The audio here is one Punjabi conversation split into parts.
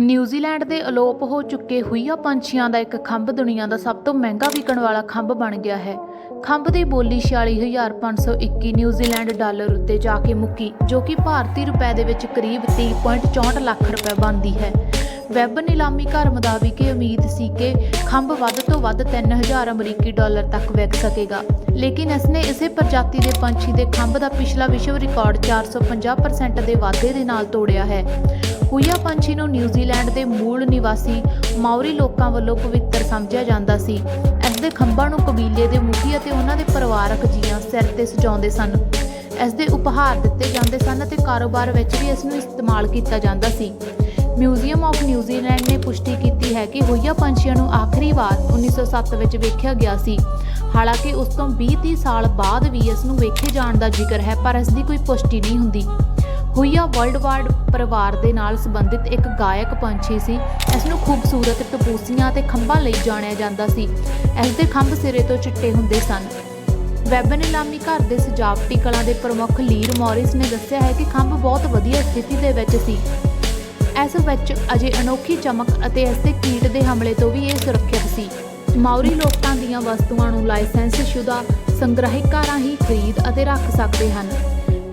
ਨਿਊਜ਼ੀਲੈਂਡ ਦੇ ਅਲੋਪ ਹੋ ਚੁੱਕੇ ਹੁਈਆ ਪੰਛੀਆਂ ਦਾ ਇੱਕ ਖੰਭ ਦੁਨੀਆ ਦਾ ਸਭ ਤੋਂ ਮਹਿੰਗਾ ਵਿਕਣ ਵਾਲਾ ਖੰਭ ਬਣ ਗਿਆ ਹੈ। ਖੰਭ ਦੀ ਬੋਲੀ 46521 ਨਿਊਜ਼ੀਲੈਂਡ ਡਾਲਰ ਉੱਤੇ ਜਾ ਕੇ ਮੁੱਕੀ, ਜੋ ਕਿ ਭਾਰਤੀ ਰੁਪਏ ਦੇ ਵਿੱਚ ਕਰੀਬ 30.64 ਲੱਖ ਰੁਪਏ ਬਣਦੀ ਹੈ। ਵੈਬ ਨਿਲਾਮੀ ਘਰ ਮੁਤਾਬਿਕ ਇਹ ਉਮੀਦ ਸੀ ਕਿ ਖੰਭ ਵੱਧ ਤੋਂ ਵੱਧ 3000 ਅਮਰੀਕੀ ਡਾਲਰ ਤੱਕ ਵਿਕ ਸਕੇਗਾ। ਲੇਕਿਨ ਇਸਨੇ ਇਸੇ ਪ੍ਰਜਾਤੀ ਦੇ ਪੰਛੀ ਦੇ ਖੰਭ ਦਾ ਪਿਛਲਾ ਵਿਸ਼ਵ ਰਿਕਾਰਡ 450% ਦੇ ਵਾਧੇ ਦੇ ਨਾਲ ਤੋੜਿਆ ਹੈ। ਹੁਈਆ ਪੰਛੀ ਨੂੰ ਨਿਊਜ਼ੀਲੈਂਡ ਦੇ ਮੂਲ ਨਿਵਾਸੀ ਮਾਓਰੀ ਲੋਕਾਂ ਵੱਲੋਂ ਪਵਿੱਤਰ ਸਮਝਿਆ ਜਾਂਦਾ ਸੀ। ਇਸ ਦੇ ਖੰਭਾਂ ਨੂੰ ਕਬੀਲੇ ਦੇ ਮੁਖੀ ਅਤੇ ਉਹਨਾਂ ਦੇ ਪਰਿਵਾਰਕ ਜੀਆਂ ਸਿਰ ਤੇ ਸਜਾਉਂਦੇ ਸਨ। ਇਸ ਦੇ ਉਪਹਾਰ ਦਿੱਤੇ ਜਾਂਦੇ ਸਨ ਅਤੇ ਕਾਰੋਬਾਰ ਵਿੱਚ ਵੀ ਇਸ ਨੂੰ ਇਸਤੇਮਾਲ ਕੀਤਾ ਜਾਂਦਾ ਸੀ। ਮਿਊਜ਼ੀਅਮ ਆਫ ਨਿਊਜ਼ੀਲੈਂਡ ਨੇ ਪੁਸ਼ਟੀ ਕੀਤੀ ਹੈ ਕਿ ਹੋਈਆ ਪੰਛੀਆਂ ਨੂੰ ਆਖਰੀ ਵਾਰ 1907 ਵਿੱਚ ਵੇਖਿਆ ਗਿਆ ਸੀ। ਹਾਲਾਂਕਿ ਉਸ ਤੋਂ 20-30 ਸਾਲ ਬਾਅਦ ਵੀ ਇਸ ਨੂੰ ਵੇਖੇ ਜਾਣ ਦਾ ਜ਼ਿਕਰ ਹੈ, ਪਰ ਇਸ ਦੀ ਕੋਈ ਪੁਸ਼ਟੀ ਨਹੀਂ ਹੁੰਦੀ। ਹੁਈਆ ਵਰਲਡ ਵਾਰਡ ਪਰਿਵਾਰ ਦੇ ਨਾਲ ਸੰਬੰਧਿਤ ਇੱਕ ਗਾਇਕ ਪੰਛੀ ਸੀ। ਇਸ ਨੂੰ ਖੂਬਸੂਰਤ ਟਪੂਸੀਆਂ ਤੇ ਖੰਭਾਂ ਲਈ ਜਾਣਿਆ ਜਾਂਦਾ ਸੀ। ਇਸ ਦੇ ਖੰਭ ਸਿਰੇ ਤੋਂ ਚਿੱਟੇ ਹੁੰਦੇ ਸਨ। ਵੈਬ ਨਿਲਾਮੀ ਘਰ ਦੇ ਸਜਾਵਟੀ ਕਲਾ ਦੇ ਪ੍ਰਮੁੱਖ ਲੀਰ ਮੌਰਿਸ ਨੇ ਦੱਸਿਆ ਹੈ ਕਿ ਖੰਭ ਬਹੁਤ ਵਧੀਆ ਸਥਿਤੀ ਦੇ ਵਿੱਚ ਸੀ। ਇਸ ਵਿੱਚ ਅਜੇ ਅਨੋਖੀ ਚਮਕ ਅਤੇ ਇਸ ਦੇ ਕੀਟ ਦੇ ਹਮਲੇ ਤੋਂ ਵੀ ਇਹ ਸੁਰੱਖਿਅਤ ਸੀ। ਮਾਉਰੀ ਲੋਕਾਂ ਦੀਆਂ ਵਸਤੂਆਂ ਨੂੰ ਲਾਇਸੈਂਸ ਸ਼ੁਦਾ ਸੰਗ੍ਰਹਿਕਾਰਾਂ ਹੀ ਖਰੀਦ ਅਤੇ ਰੱਖ ਸਕਦੇ ਹਨ।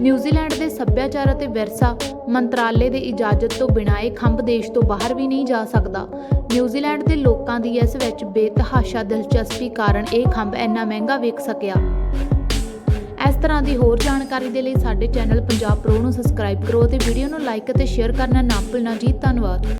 ਨਿਊਜ਼ੀਲੈਂਡ ਦੇ ਸੱਭਿਆਚਾਰ ਅਤੇ ਵਿਰਸਾ ਮੰਤਰਾਲੇ ਦੇ ਇਜਾਜ਼ਤ ਤੋਂ ਬਿਨਾਂ ਇਹ ਖੰਭ ਦੇਸ਼ ਤੋਂ ਬਾਹਰ ਵੀ ਨਹੀਂ ਜਾ ਸਕਦਾ। ਨਿਊਜ਼ੀਲੈਂਡ ਦੇ ਲੋਕਾਂ ਦੀ ਇਸ ਵਿੱਚ ਬੇਤਹਾਸ਼ਾ ਦਿਲਚਸਪੀ ਕਾਰਨ ਇਹ ਖੰਭ ਇੰਨਾ ਮਹਿੰਗਾ ਵਿਕ ਸਕਿਆ। ਇਸ ਤਰ੍ਹਾਂ ਦੀ ਹੋਰ ਜਾਣਕਾਰੀ ਦੇ ਲਈ ਸਾਡੇ ਚੈਨਲ ਪੰਜਾਬ ਪ੍ਰੋ ਨੂੰ ਸਬਸਕ੍ਰਾਈਬ ਕਰੋ ਅਤੇ ਵੀਡੀਓ ਨੂੰ ਲਾਈਕ ਅਤੇ ਸ਼ੇਅਰ ਕਰਨਾ ਨਾ ਭੁੱਲਣਾ ਜੀ, ਧੰਨਵਾਦ।